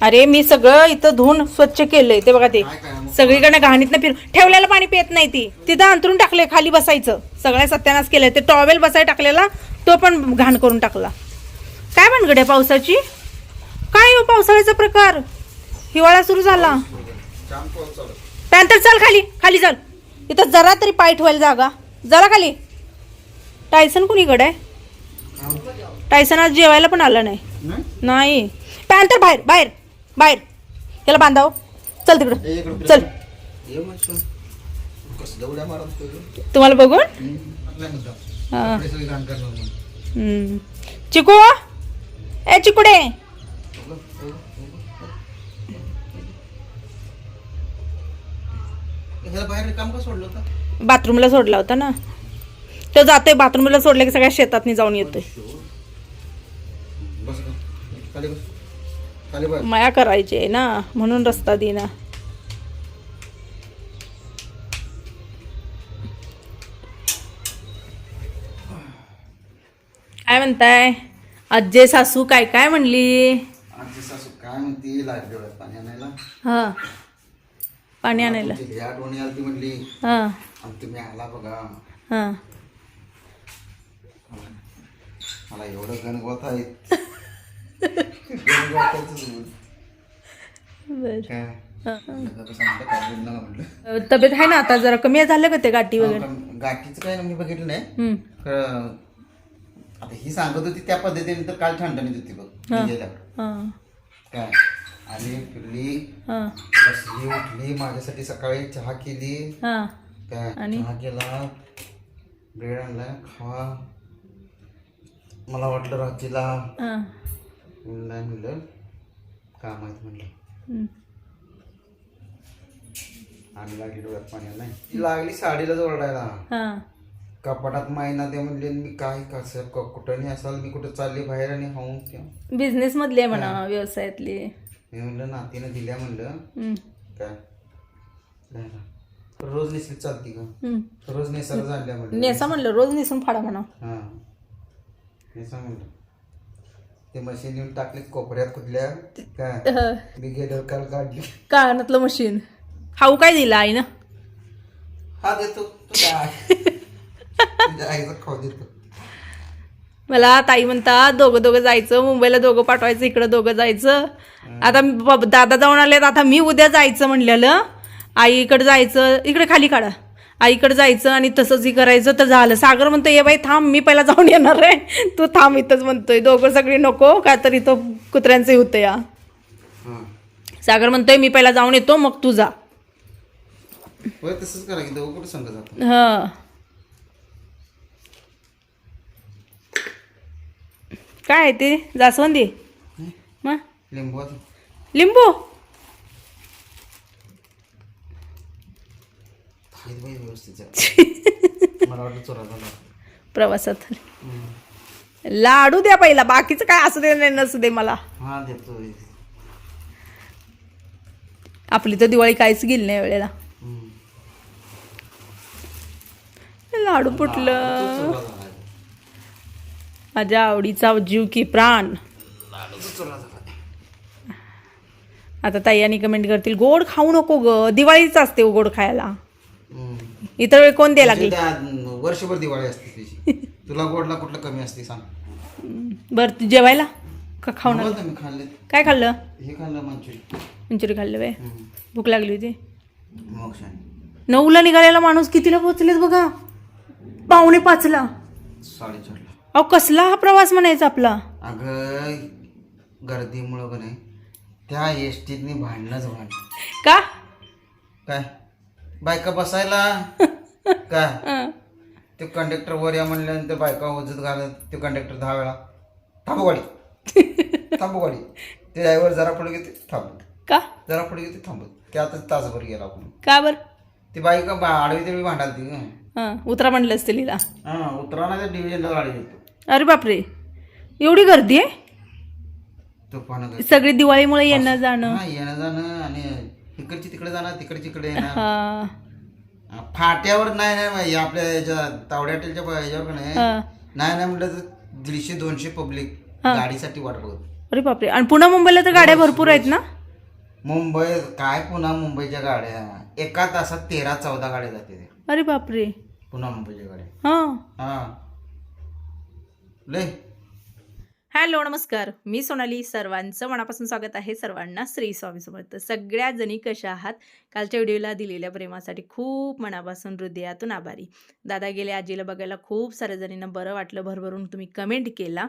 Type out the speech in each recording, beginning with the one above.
अरे मी सगळं इथं धुवून स्वच्छ केलंय. ते बघा ते? सगळीकडे घाणीतनं फिर ठेवलेलं पाणी पित नाही ती. तिथं अंतरून टाकलंय खाली बसायचं. सगळ्या सत्यानाश केलंय. ते टॉवेल बसाय टाकलेला तो पण घाण करून टाकला. काय भानगड आहे पावसाची? काय हो पावसाळ्याचा प्रकार? हिवाळा सुरू झाला. त्यानंतर चल खाली खाली चल. इथं जरा तरी पाय ठेवायला जागा. जरा खाली. टायसन कुणीकडे आहे? टायसन आज जेवायला पण आला नाही. नाही? त्यानंतर बाहेर बाहेर. बाहेर. त्याला बांधाव. चल तिकडं. चल? तुम्हाला बघून. हा. चिकू? ए चिकुडे. बाथरूमला सोडला होता ना. तो जातोय बाथरूमला सोडले की सगळ्या शेतात जाऊन येतोय. माया करायची आहे ना म्हणून रस्ता देना काय म्हणताय? अज्जे सासू काय काय म्हणली? सासू काय म्हणती पाणी आणायला? हा. पाणी आणायला. तुमची लई आठवणी आली ती म्हणली. हा. आणि तुम्ही आला बघा. हा. मला एवढं गणगोत आहे. तब्येत आहे ना आता? जरा कमी झालं का ते गाठी वगैरे? गाठीचं काय मी बघितलं नाही. आता ही सांगत होती त्या पद्धतीने तर काल ठणठणीत होती बघ काय? आली फिरली हा. बसली उठली माझ्यासाठी सकाळी चहा केली. काय? आणि? चहा केला ब्रेड आणला खावा. मला वाटलं रात्रीला नाही म्हणलं काम आहेत म्हणलं. आणि लागली डोळ्यात पाणी नाही ती लागली साडीलाच ओरडायला हा. कपाटात मायना ते म्हणले मी काय कसं क- कुठं नाही असाल मी कुठं चालले बाहेर आणि हाऊन बिझनेस मधली आहे म्हणा व्यवसायातली. मी म्हणलं नातीनं दिल्या म्हणलं. हम्म. काय? द्यायला. रोज नेसली चालती का हम्म. रोज नेसायला आणल्या म्हणलं. नेसा म्हणलं रोज नेसून फाडा म्हणा. हा. नेसा म्हणलं. ते मशीन येऊन टाकले कोपऱ्यात कुठल्या? काय मी गेल्यावर काल काढली. कानातलं मशीन खाऊ काय दिलं आईनं हा देतो. तू काय तुझ्या आईचा खाऊ देतो. मला ताई म्हणतात दोघं दोघं जायचं मुंबईला दोघं पाठवायचं इकडं दोघं जायचं. आता बाब- दादा जाऊन आले आता मी उद्या जायचं म्हणलेलं. आईकडे जायचं. इकडे खाली काढा. आईकडे जायचं आणि तसंच करायचं तर झालं. सागर म्हणतो ये बाई थांब मी पहिला जाऊन येणार आहे. तू थांब इथंच म्हणतोय. दोघं सगळी नको का तर इथं कुत्र्यांचं होतं या सागर म्हणतोय मी पहिला जाऊन येतो मग तू जा. तसंच करा की दोघं कुठं संघ जातो हा. काय आहे ते? जास्वंदी? मग? लिंबू. लिंबू? खाईत बाई व्यवस्थित जा. मला वाटलं चोरा झाला. प्रवासात. लाडू द्या पहिला बाकीचं काय असू दे नाही नसू दे मला. हा देतो आपली तर दिवाळी काहीच गेली नाही वेळेला. हम्म. लाडू फुटलं. चोरा झाला. माझ्या आवडीचा जीव की प्राण. लाडूचा चोरा झाला. आता ताईयानी कमेंट करतील गोड खाऊ नको ग. दिवाळीच असते हो गोड खायला. इतर वेळ कोण द्यायला लागली? त्या वर्षभर दिवाळी असते तुझी तुला गोडला कुठलं कमी असते सांग. बरं तू जेवायला? का खाऊ नका? बोल ना, मी खाल्ले. काय खाल्लं? हे खाल्लं मंचुरी मंचुरी खाल्लं वे भूक लागली होती. नऊला निघालेला माणूस कितीला पोहोचलेत बघा? पावणे पाचला. साडेचारला. अहो कसला हा प्रवास म्हणायचा आपला? अगं गर्दीमुळं का नाही त्या एस टीतनी भांडणंच भांडण. का? काय? बायका बसायला? हं. ते कंडक्टर वर या म्हणल्यानंतर बायका ओझत घालत ते कंडक्टर दहा वेळा थांबू गाडी. थांबू गाडी. ते ड्रायव्हर जरा पुढे घेते थांबू. का? जरा पुढे घेते थांबत त्यातच तासभर गेला आपण. का बर? ती बायका बा आडवी ते भांडाल ती हं. उतरा म्हणलं असतं लिला हा उतराना त्या डिव्हिजनला गाडी देतो अरे बापरे. एवढी गर्दी आहे? सगळी दिवाळीमुळे येणं जाणं. हा येणं जाणं आणि इकडची तिकडे जाणार तिकडची इकडे येणार. हा. फाट्यावर नाही नाही बाई, आपल्या याच्या तावड्या हॉटेलच्या ह्याच्यावर का नाही? हा. नाही नाही म्हटलं तर दीडशे दोनशे पब्लिक गाडीसाठी वाट बघत. अरे बापरे. आणि पुन्हा मुंबईला तर गाड्या भरपूर आहेत ना? मुंबई काय पुन्हा मुंबईच्या गाड्या? एका तासात तेरा चौदा गाड्या जाते ते. अरे बापरे. पुन्हा मुंबईच्या गाड्या. हां. हा. लय. हॅलो नमस्कार. मी सोनाली. सर्वांचं मनापासून स्वागत आहे सर्वांना श्री स्वामी समर्थ. सगळ्या जणी कशा आहात? कालच्या व्हिडिओला दिलेल्या प्रेमासाठी खूप मनापासून हृदयातून आभारी. दादा गेले आजीला बघायला. खूप साऱ्या जणींना बरं वाटलं. भरभरून तुम्ही कमेंट केला.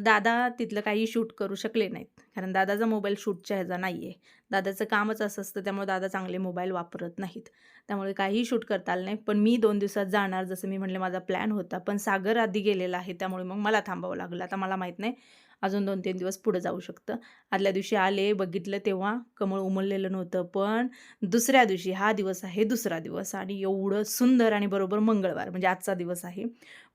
दादा तिथलं काही शूट करू शकले नाहीत. कारण दादाचा मोबाईल शूटच्या ह्याचा नाही आहे दादाचं कामच असं असतं त्यामुळे दादा चांगले मोबाईल वापरत नाहीत. त्यामुळे काहीही शूट करता आलं नाही. पण मी दोन दिवसात जाणार जसं मी म्हणले माझा प्लॅन होता. पण सागर आधी गेलेला आहे त्यामुळे मग मला थांबावं लागलं. आता मला माहीत नाही अजून दोन तीन दिवस पुढं जाऊ शकतं. आदल्या दिवशी आले बघितलं तेव्हा कमळ उमललेलं नव्हतं. पण दुसऱ्या दिवशी हा दिवस आहे दुसरा दिवस. आणि एवढं सुंदर आणि बरोबर मंगळवार म्हणजे आजचा दिवस आहे.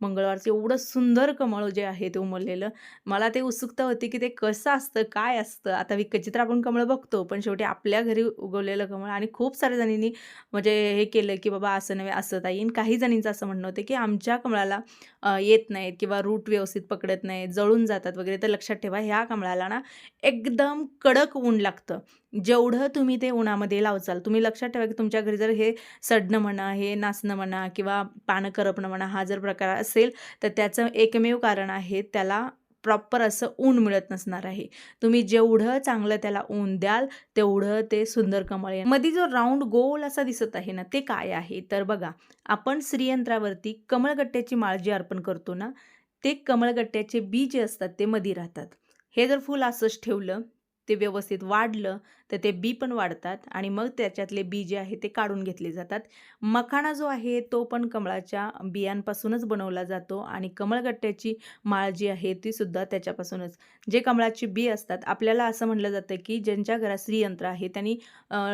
मंगळवारचं एवढं सुंदर कमळ जे आहे ते उमललेलं. मला ते उत्सुकता होती की ते कसं असतं काय असतं? आता विकचित्र आपण कमळ बघतो पण शेवटी आपल्या घरी उगवलेलं कमळ आणि खूप साऱ्या जणींनी म्हणजे हे केलं की बाबा असं नव्हे असं ताई. आणि काही जणींचं असं म्हणणं होतं की आमच्या कमळाला येत नाहीत किंवा रूट व्यवस्थित पकडत नाहीत जळून जातात वगैरे. तर लक्षात ठेवा ह्या कमळाला ना एकदम कडक ऊन लागतं. जेवढं तुम्ही ते उन्हामध्ये लावचाल तुम्ही लक्षात ठेवा की तुमच्या घरी जर हे सडणं म्हणा हे नाचणं म्हणा किंवा पानं करपणं म्हणा हा जर प्रकार असेल तर त्याचं एकमेव कारण आहे त्याला प्रॉपर असं ऊन मिळत नसणार आहे. तुम्ही जेवढं चांगलं त्याला ऊन द्याल तेवढं ते सुंदर कमळमध्ये जो राऊंड गोल असा दिसत आहे ना ते काय आहे? तर बघा आपण श्रीयंत्रावरती कमळगट्ट्याची माळ जी अर्पण करतो ना ते कमळगट्ट्याचे बी जे असतात ते मध्ये राहतात. हे जर फूल असंच ठेवलं ते व्यवस्थित वाढलं तर ते बी पण वाढतात आणि मग त्याच्यातले बी जे आहे ते काढून घेतले जातात. मखाणा जो आहे तो पण कमळाच्या बियांपासूनच बनवला जातो आणि कमळगट्ट्याची माळ जी आहे ती सुद्धा त्याच्यापासूनच. जे कमळाची बी असतात आपल्याला असं म्हटलं जातं की ज्यांच्या घरात श्रीयंत्र आहे त्यांनी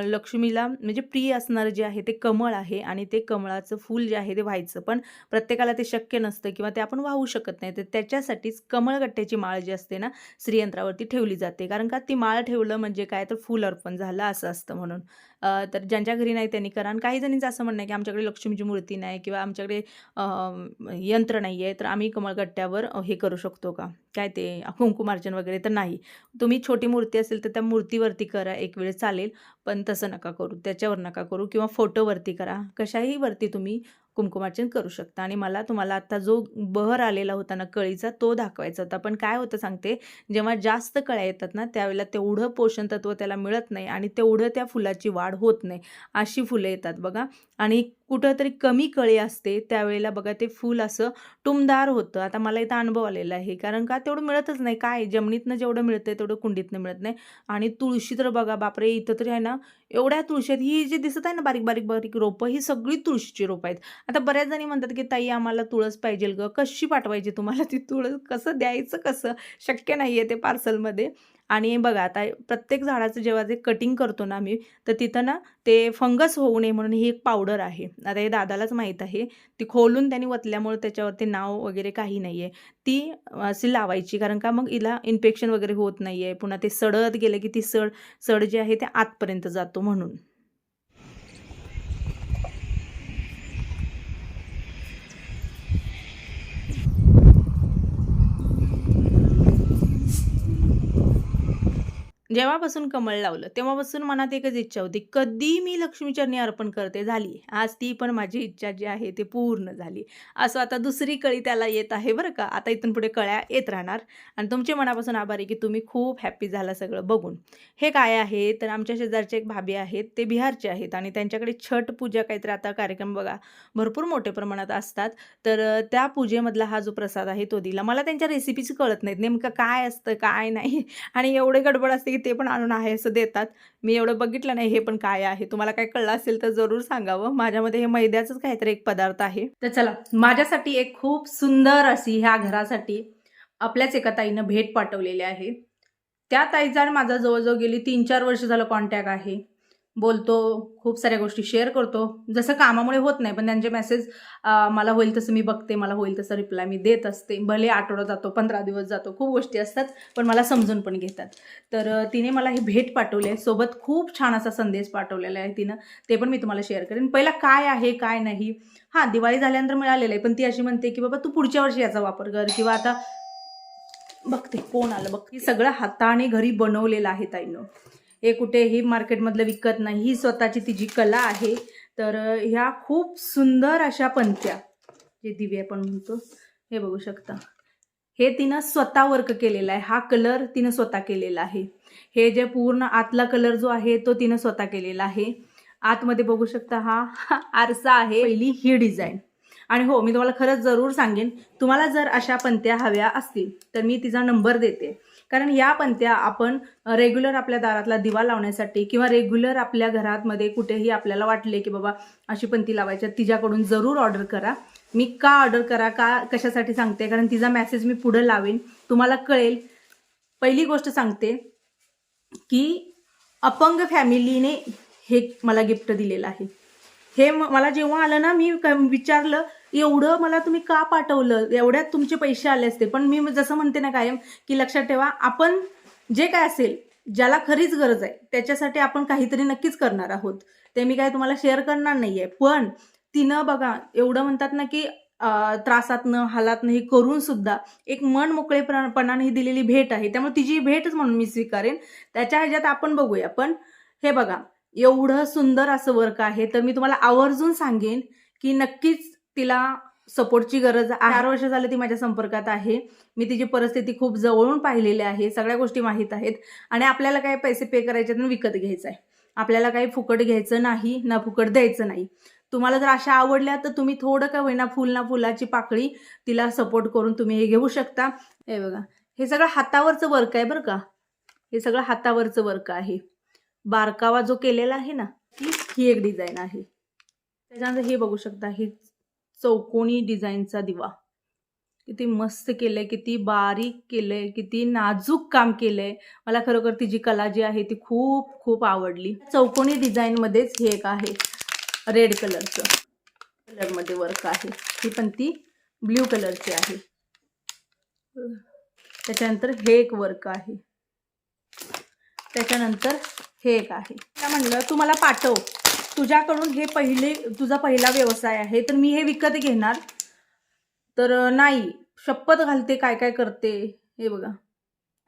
लक्ष्मीला म्हणजे प्रिय असणारं जे आहे ते कमळ आहे आणि ते कमळाचं फूल जे आहे ते व्हायचं. पण प्रत्येकाला ते शक्य नसतं किंवा ते आपण वाहू शकत नाही. तर त्याच्यासाठीच कमळगट्ट्याची माळ जी असते ना श्रीयंत्रावरती ठेवली जाते. कारण का ती माळ ठेवलं म्हणजे काय तर फूल अर्पण झालं असं असतं म्हणून. तर ज्यांच्या घरी नाही त्यांनी करा. आणि काही जणींचं असं म्हणणं आहे की आमच्याकडे लक्ष्मीची मूर्ती नाही किंवा आमच्याकडे यंत्र नाही आहे तर आम्ही कमळगट्ट्यावर हे करू शकतो का? काय ते कुंकुमार्चन वगैरे तर नाही. तुम्ही छोटी मूर्ती असेल तर त्या मूर्तीवरती करा. एक वेळ चालेल पण तसं नका करू. त्याच्यावर नका करू किंवा फोटोवरती करा. कशाही वरती तुम्ही कुमकुमार्चन करू शकता. आणि मला तुम्हाला आता जो बहर आलेला होता ना कळीचा तो दाखवायचा होता. पण काय होतं सांगते जेव्हा जास्त कळ्या येतात ना त्यावेळेला तेवढं पोषण तत्व त्याला मिळत नाही आणि तेवढं त्या फुलाची वाढ होत नाही अशी फुलं येतात बघा. आणि कुठंतरी कमी कळी असते त्यावेळेला बघा ते फूल असं टुमदार होतं. आता मला इथं अनुभव आलेला आहे कारण का तेवढं मिळतच नाही. काय? जमिनीतनं जेवढं मिळतं तेवढं कुंडीतनं मिळत नाही. आणि तुळशी तर बघा बापरे! इथं तरी आहे ना एवढ्या तुळशी आहेत. ही जी दिसत आहे ना बारीक बारीक बारीक रोपं ही सगळी तुळशीची रोपं आहेत. आता बऱ्याच जणी म्हणतात की ताई आम्हाला तुळस पाहिजे ग. कशी पाठवायची तुम्हाला ती तुळस? कसं द्यायचं कसं? शक्य नाही आहे ते पार्सलमध्ये आणि बघा आता प्रत्येक झाडाचं जेव्हा जे कटिंग करतो ना आम्ही तर तिथं ना ते फंगस होऊ नये म्हणून ही एक पावडर आहे. आता हे दादालाच माहीत आहे ती खोलून त्यांनी वतल्यामुळे त्याच्यावरती नाव वगैरे काही नाही आहे ती अशी लावायची कारण का मग हिला इन्फेक्शन वगैरे होत नाही आहे पुन्हा ते सडत गेलं की ती सड सड जे आहे ते आतपर्यंत जातो म्हणून. जेव्हापासून कमळ लावलं तेव्हापासून मनात एकच इच्छा होती कधी मी लक्ष्मीचरणी अर्पण करते झाली आज ती पण माझी इच्छा जी आहे ती पूर्ण झाली. असं आता दुसरी कळी त्याला येत आहे बरं का? आता इथून पुढे कळ्या येत राहणार. आणि तुमचे मनापासून आभारी की तुम्ही खूप हॅप्पी झाला सगळं बघून. हे काय आहे? तर आमच्या शेजारचे एक भाभी आहेत ते बिहारचे आहेत आणि त्यांच्याकडे छट पूजा काहीतरी आता कार्यक्रम बघा भरपूर मोठ्या प्रमाणात असतात. तर त्या पूजेमधला हा जो प्रसाद आहे तो दिला. मला त्यांच्या रेसिपीज कळत नाहीत नेमकं काय असतं काय नाही. आणि एवढे गडबड असते की ते पण आणून आहे असं देतात. मी एवढं बघितलं नाही हे पण काय आहे? तुम्हाला काय कळलं असेल तर जरूर सांगावं. माझ्यामध्ये हे मैद्याचंच काहीतरी एक पदार्थ आहे. तर चला माझ्यासाठी एक खूप सुंदर अशी ह्या घरासाठी आपल्याच एका ताईनं भेट पाठवलेली आहे. त्या ताईचा माझा जवळजवळ गेली तीन चार वर्ष झालं कॉन्टॅक्ट आहे. बोलतो खूप साऱ्या गोष्टी शेअर करतो. जसं कामामुळे होत नाही पण त्यांचे मेसेज मला होईल तसं मी बघते मला होईल तसं रिप्लाय मी देत असते. भले आठवडा जातो पंधरा दिवस जातो खूप गोष्टी असतात पण मला समजून पण घेतात. तर तिने मला ही भेट पाठवली आहे सोबत खूप छान असा संदेश पाठवलेला आहे तिनं. ते पण मी तुम्हाला शेअर करेन. पहिला काय आहे काय नाही? हां दिवाळी झाल्यानंतर मिळालेलं आहे पण ती अशी म्हणते की बाबा तू पुढच्या वर्षी याचा वापर कर किंवा आता बघते कोण आलं? बघ सगळं हाताने घरी बनवलेलं आहे ताईनं. हे कुठेही मार्केटमधलं विकत नाही. ही स्वतःची तिची कला आहे तर ह्या खूप सुंदर अशा पंत्या जे दिवे आपण म्हणतो हे बघू शकता. हे तिनं स्वतः वर्क केलेला आहे. हा कलर तिनं स्वतः केलेला आहे. हे जे पूर्ण आतला कलर जो आहे तो तिनं स्वतः केलेला आहे. आतमध्ये बघू शकता हा हा आरसा आहे. पहिली ही डिझाईन आणि हो मी तुम्हाला खरंच जरूर सांगेन तुम्हाला जर अशा पंत्या हव्या असतील तर मी तिचा नंबर देते. कारण या पंत्या आपण रेग्युलर आपल्या दारातला दिवा लावण्यासाठी किंवा रेग्युलर आपल्या घरामध्ये कुठेही आपल्याला वाटले की बाबा अशी पंती लावायच्या तिच्याकडून जरूर ऑर्डर करा. मी का ऑर्डर करा का कशासाठी सांगते? कारण तिचा मेसेज मी पुढं लावेन. तुम्हाला कळेल. पहिली गोष्ट सांगते की अपंग फॅमिलीने हे मला गिफ्ट दिलेलं आहे. हे मला जेव्हा आलं ना मी क- विचारलं एवढं मला तुम्ही का पाठवलं? एवढ्यात तुमचे पैसे आले असते. पण मी जसं म्हणते ना कायम की लक्षात ठेवा आपण जे काय असेल ज्याला खरीच गरज आहे त्याच्यासाठी आपण काहीतरी नक्कीच करणार आहोत. ते मी काय तुम्हाला शेअर करणार नाहीये. पण तिनं बघा एवढं म्हणतात ना की अं, त्रासातनं हालातनं हे करून सुद्धा एक मन मोकळेपणाने ही दिलेली भेट आहे. त्यामुळे तिची भेटच म्हणून मी स्वीकारेन. त्याच्या ह्याच्यात आपण बघूया. पण हे बघा एवढं सुंदर असं वर्क आहे. तर मी तुम्हाला आवर्जून सांगेन की नक्कीच तिला सपोर्टची गरज चार वर्ष झालं ती माझ्या संपर्कात आहे. मी तिची परिस्थिती खूप जवळून पाहिलेली आहे. सगळ्या गोष्टी माहीत आहेत. आणि आपल्याला काय पैसे पे करायचे तर विकत घ्यायचं आहे. आपल्याला काही फुकट घ्यायचं नाही ना फुकट द्यायचं नाही. तुम्हाला जर अशा आवडल्या तर तुम्ही थोडं का होईना फुल ना फुलाची पाकळी तिला सपोर्ट करून तुम्ही हे घेऊ शकता. हे बघा. हे सगळं हातावरचं वर्क आहे बरं का. हे सगळं हातावरचं वर्क आहे. बारकावा जो केलेला आहे ना ती ही एक डिझाईन आहे. त्याच्यानंतर हे बघू शकता ही चौकोनी डिझाईनचा दिवा. किती मस्त केलंय किती बारीक केलंय किती नाजूक काम केलंय. मला खरोखर तिची कला जी आहे ती खूप खूप आवडली. चौकोनी डिझाईनमध्येच हे एक आहे रेड कलरचं. कलरमध्ये वर्क आहे. ही पण ती ब्ल्यू कलरची आहे. त्याच्यानंतर हे एक वर्क आहे. त्याच्यानंतर हे एक आहे. म्हणलं तू मला पाठव. तुझ्याकडून हे पहिले तुझा पहिला व्यवसाय आहे तर मी हे विकत घेणार. तर नाही शपथ घालते काय काय करते हे बघा.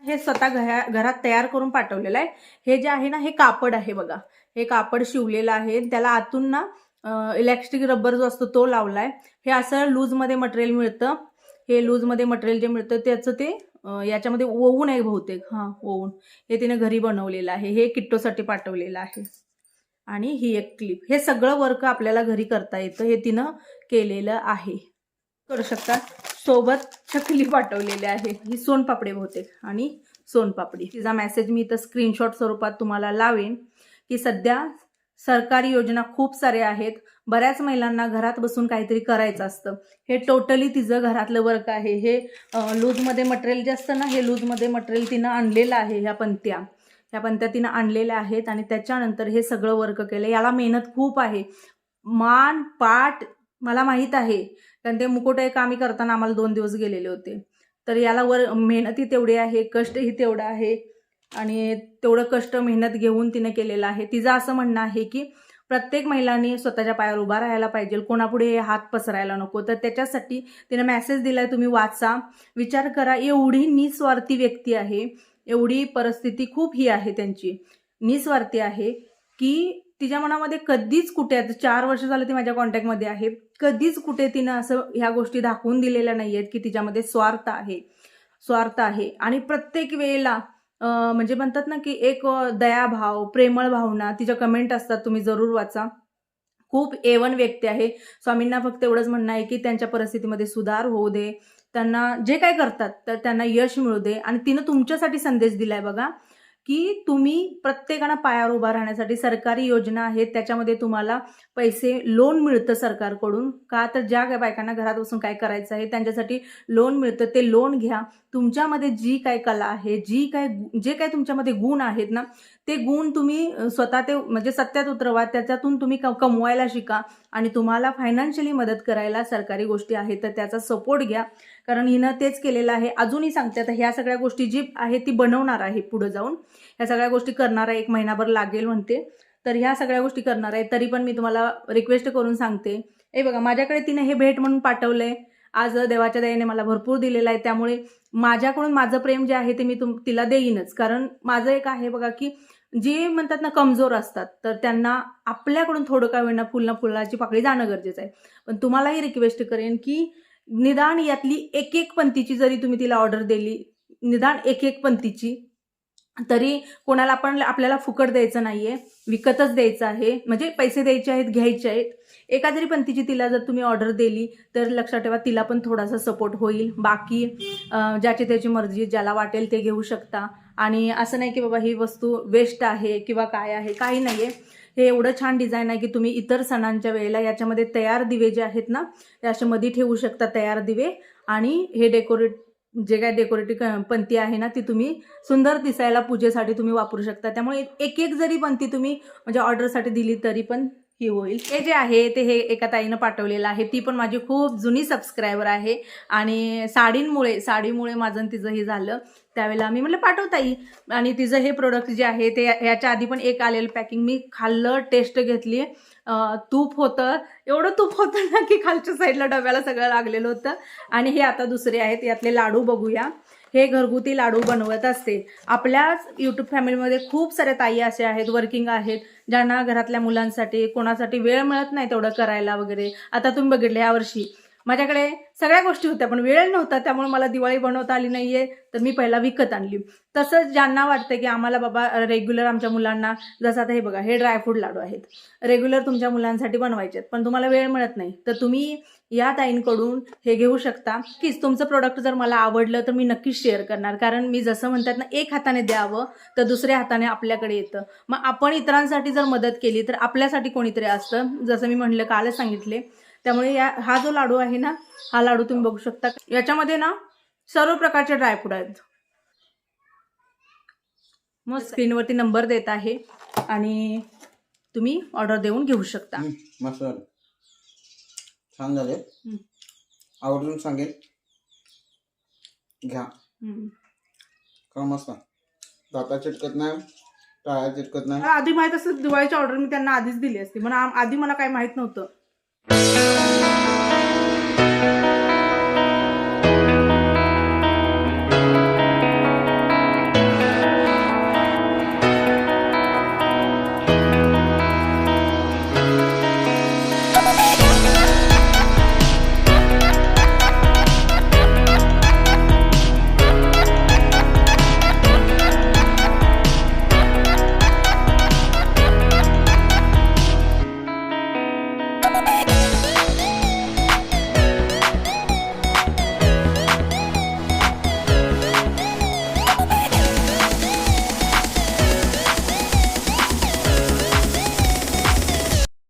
हे स्वतः घरात तयार करून पाठवलेलं आहे. हे जे आहे ना हे कापड आहे बघा. हे कापड शिवलेलं आहे. त्याला आतून ना इलेक्ट्रिक रबर जो असतो तो लावलाय. हे असं लूजमध्ये मटेरियल मिळतं. हे लूजमध्ये मटेरियल जे मिळतं त्याचं ते याच्यामध्ये ओवून आहे बहुतेक. हां ओवून. हे तिने घरी बनवलेलं आहे. हे किट्टोसाठी पाठवलेलं आहे. आणि ही एक क्लिप हे सगळं वर्क आपल्याला घरी करता येतं हे तिनं केलेलं आहे. करू शकता? सोबत चकली पाठवलेली आहे. ही सोनपापडी बहुतेक. आणि सोनपापडी तिचा मेसेज मी इथं स्क्रीनशॉट स्वरूपात तुम्हाला लावेन की सध्या सरकारी योजना खूप साऱ्या आहेत. बऱ्याच महिलांना घरात बसून काहीतरी करायचं असतं. हे टोटली तिचं घरातलं वर्क आहे. हे लूजमध्ये मटेरियल जे असतं ना हे लूजमध्ये मटेरियल तिनं आणलेलं आहे ह्या पंत्या ह्या पद्धतीनं आणलेल्या आहेत आणि त्याच्यानंतर हे सगळं वर्क केलं याला मेहनत खूप आहे. मान पाठ मला माहीत आहे. कारण ते मुकुटे कामी करताना आम्हाला दोन दिवस गेलेले होते. तर याला वर मेहनतही तेवढी आहे कष्टही तेवढं आहे. आणि तेवढं कष्ट मेहनत घेऊन तिने केलेलं आहे. तिचं असं म्हणणं आहे की प्रत्येक महिलांनी स्वतःच्या पायावर उभा राहायला पाहिजे. कोणापुढे हे हात पसरायला नको. तर त्याच्यासाठी तिने मेसेज दिलाय तुम्ही वाचा. विचार करा. एवढी निस्वार्थी व्यक्ती आहे. एवढी परिस्थिती खूप ही आहे त्यांची. निस्वार्थी आहे की तिच्या मनामध्ये कधीच कुठे आता चार वर्ष झालं ती माझ्या कॉन्टॅक्टमध्ये आहे कधीच कुठे तिनं असं ह्या गोष्टी दाखवून दिलेल्या नाही आहेत की तिच्यामध्ये स्वार्थ आहे. स्वार्थ आहे. आणि प्रत्येक वेळेला म्हणजे म्हणतात ना की एक दयाभाव प्रेमळ भावना तिच्या कमेंट असतात तुम्ही जरूर वाचा. खूप एवन व्यक्ती आहे. स्वामींना फक्त एवढंच म्हणणं आहे की त्यांच्या परिस्थितीमध्ये सुधार होऊ दे. त्यांना जे काय करतात तर त्यांना यश मिळू दे. आणि तिनं तुमच्यासाठी संदेश दिलाय बघा की तुम्ही प्रत्येकानं पायावर उभा राहण्यासाठी सरकारी योजना आहेत त्याच्यामध्ये तुम्हाला पैसे लोन मिळतं सरकारकडून. का? तर ज्या बायकांना घरात बसून काय करायचं आहे त्यांच्यासाठी लोन मिळतं ते लोन घ्या. तुमच्यामध्ये जी काय कला आहे जी काय जे काय तुमच्यामध्ये गुण आहेत ना ते गुण तुम्ही स्वतः ते म्हणजे सत्यात उतरवा त्याच्यातून तुम्ही क- कमवायला शिका आणि तुम्हाला फायनान्शियली मदत करायला सरकारी गोष्टी आहेत तर त्याचा सपोर्ट घ्या. कारण हिनं तेच केलेलं आहे. अजूनही सांगते आता ह्या सगळ्या गोष्टी जी आहे ती बनवणार आहे पुढे जाऊन. ह्या सगळ्या गोष्टी करणार आहे एक महिनाभर लागेल म्हणते. तर ह्या सगळ्या गोष्टी करणार आहे. तरी पण मी तुम्हाला रिक्वेस्ट करून सांगते. हे बघा माझ्याकडे तिने हे भेट म्हणून पाठवलं आहे आज देवाच्या दयेने मला भरपूर दिलेलं आहे. त्यामुळे माझ्याकडून माझं प्रेम जे आहे ते मी तुम तिला देईनच. कारण माझं एक आहे बघा की जे म्हणतात ना कमजोर असतात तर त्यांना आपल्याकडून थोडं काय वेळ फुलना फुलाची पाकळी जाणं गरजेचं आहे. पण तुम्हालाही रिक्वेस्ट करेन की निदान यातली एक एक पंथीची जरी तुम्ही तिला ऑर्डर दिली निदान एक एक पंथीची तरी कोणाला आपण आपल्याला फुकट द्यायचं नाहीये विकतच द्यायचं आहे. म्हणजे पैसे द्यायचे आहेत घ्यायचे आहेत. एका जरी पंथीची तिला जर तुम्ही ऑर्डर दिली तर लक्षात ठेवा तिला पण थोडासा सपोर्ट होईल. बाकी ज्याची त्याची मर्जी ज्याला वाटेल ते घेऊ शकता. आणि असं नाही की बाबा ही वस्तू वेस्ट आहे किंवा काय आहे काही नाही आहे हे एवढं छान डिझाईन आहे की तुम्ही इतर सणांच्या वेळेला याच्यामध्ये तयार दिवे जे आहेत ना ते असे ठेवू शकता तयार दिवे. आणि हे डेकोरेट जे काय डेकोरेटिव्ह पंथी आहे ना ती तुम्ही सुंदर दिसायला पूजेसाठी तुम्ही वापरू शकता. त्यामुळे एक एक जरी पंथी तुम्ही म्हणजे ऑर्डरसाठी दिली तरी पण ही होईल. हे जे आहे ते हे एका ताईनं पाठवलेलं आहे. ती पण माझी खूप जुनी सबस्क्रायबर आहे. आणि साडींमुळे साडीमुळे माझं आणि तिचं हे झालं. त्यावेळेला आम्ही म्हटलं पाठवताई आणि तिचं हे प्रोडक्ट जे आहे ते याच्या आधी पण एक आलेलं पॅकिंग मी खाल्लं टेस्ट घेतली आहे तूप होतं. एवढं तूप होतं ना की खालच्या साईडला डब्याला सगळं लागलेलं होतं. आणि हे आता दुसरे आहेत. यातले लाडू बघूया. हे घरगुती लाडू बनवत असते. आपल्याच यूट्यूब फॅमिलीमध्ये खूप साऱ्या ताई असे आहेत वर्किंग आहेत ज्यांना घरातल्या मुलांसाठी कोणासाठी वेळ मिळत नाही तेवढं करायला वगैरे. आता तुम्ही बघितलं यावर्षी माझ्याकडे सगळ्या गोष्टी होत्या पण वेळ नव्हता त्यामुळे मला दिवाळी बनवता आली नाहीये तर मी पहिला विकत आणली. तसंच ज्यांना वाटतं की आम्हाला बाबा रेग्युलर आमच्या मुलांना जसं आता हे बघा हे ड्रायफ्रूट लाडू आहेत. रेग्युलर तुमच्या मुलांसाठी बनवायचे आहेत पण तुम्हाला वेळ मिळत नाही. तर तुम्ही या ताईंकडून हे घेऊ शकता. कीच तुमचं प्रोडक्ट जर मला आवडलं तर मी नक्कीच शेअर करणार. कारण मी जसं म्हणतात ना एक हाताने द्यावं तर दुसऱ्या हाताने आपल्याकडे येतं. मग आपण इतरांसाठी जर मदत केली तर आपल्यासाठी कोणीतरी असतं. जसं मी म्हणलं कालच सांगितले. त्यामुळे या हा जो लाडू आहे ना हा लाडू तुम्ही बघू शकता. याच्यामध्ये ना सर्व प्रकारचे ड्रायफ्रूट आहेत. मग स्क्रीनवरती नंबर देत आहे आणि तुम्ही ऑर्डर देऊन घेऊ शकता. हम्म, मस्त झालं. छान झाले. हम्म. आवर्जून सांगेल घ्या. हम्म. का मस्त. दाता चिटकत नाही टाळ्या चिटकत नाही. आधी माहीत असतं दिवाळीची ऑर्डर मी त्यांना आधीच दिली असती. पण आम- आधी मला काही माहीत नव्हतं.